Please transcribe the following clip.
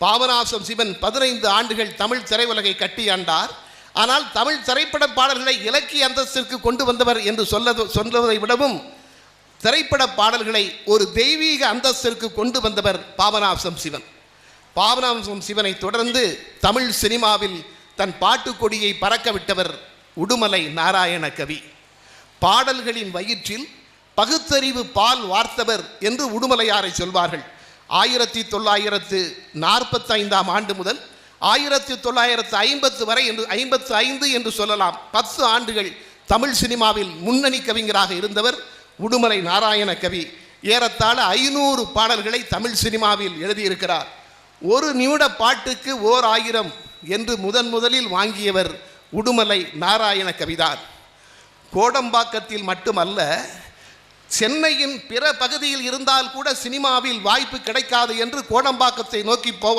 பாபநாசம் சிவன் பதினைந்து ஆண்டுகள் தமிழ் திரையுலகை கட்டியாண்டார் ஆனால் தமிழ் திரைப்பட பாடல்களை இலக்கிய அந்தஸ்திற்கு கொண்டு வந்தவர் என்று சொல்ல சொல்வதை விடவும் திரைப்பட பாடல்களை ஒரு தெய்வீக அந்தஸ்திற்கு கொண்டு வந்தவர் பாபநாசம் சிவன். பாபநாசம் சிவனை தொடர்ந்து தமிழ் சினிமாவில் தன் பாட்டுக் கொடியை பறக்க விட்டவர் உடுமலை நாராயண கவி. பாடல்களின் வயிற்றில் பகுத்தறிவு பால் வார்த்தவர் என்று உடுமலையாரை சொல்வார்கள். ஆயிரத்தி தொள்ளாயிரத்து நாற்பத்தைந்தாம் ஆண்டு முதல் ஆயிரத்தி தொள்ளாயிரத்து ஐம்பத்து வரை என்று ஐம்பத்து ஐந்து என்று சொல்லலாம். பத்து ஆண்டுகள் தமிழ் சினிமாவில் முன்னணி கவிஞராக இருந்தவர் உடுமலை நாராயண கவி. ஏறத்தாழ ஐநூறு பாடல்களை தமிழ் சினிமாவில் எழுதியிருக்கிறார். ஒரு நிமிட பாட்டுக்கு ஓர் ஆயிரம் என்று முதன் முதலில் வாங்கியவர் உடுமலை நாராயண கவிதான். கோடம்பாக்கத்தில் மட்டுமல்ல சென்னையின் பிற பகுதியில் இருந்தால் கூட சினிமாவில் வாய்ப்பு கிடைக்காது என்று கோடம்பாக்கத்தை நோக்கி போக